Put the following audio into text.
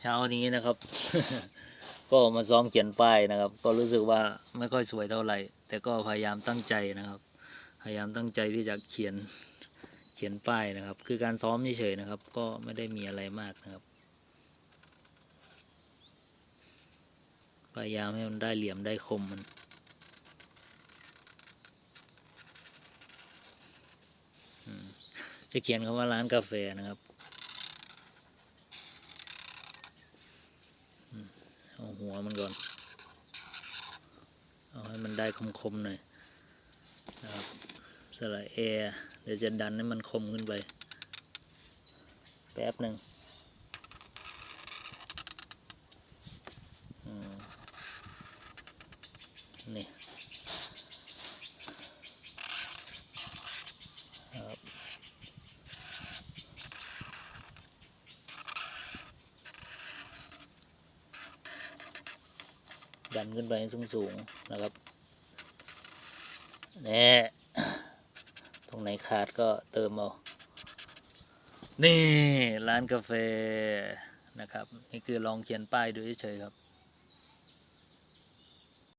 เช้านี้นะครับ ก็มาซ้อมเขียนป้ายนะครับ ก็รู้สึกว่าไม่ค่อยสวยเท่าไหร่ แต่ก็พยายามตั้งใจนะครับ พยายามตั้งใจที่จะเขียนเขียนป้ายนะครับ คือการซ้อมเฉยๆนะครับ ก็ไม่ได้มีอะไรมากนะครับ พยายามให้มันได้เหลี่ยมได้คมมันจะเขียนคำว่าร้านกาแฟนะครับอืม เอาหัวมันก่อน เอาให้มันได้คมๆหน่อยนะครับสละเอเดี๋ยวจะดันให้มันคมขึ้นไป แป๊บหนึ่งนี่ ดันขึ้นไปสูงสูงๆนะครับนี่ตรงไหนขาดก็เติมเอา นี่ร้านกาแฟนะครับ นี่คือลองเขียนป้ายดูเฉยๆครับ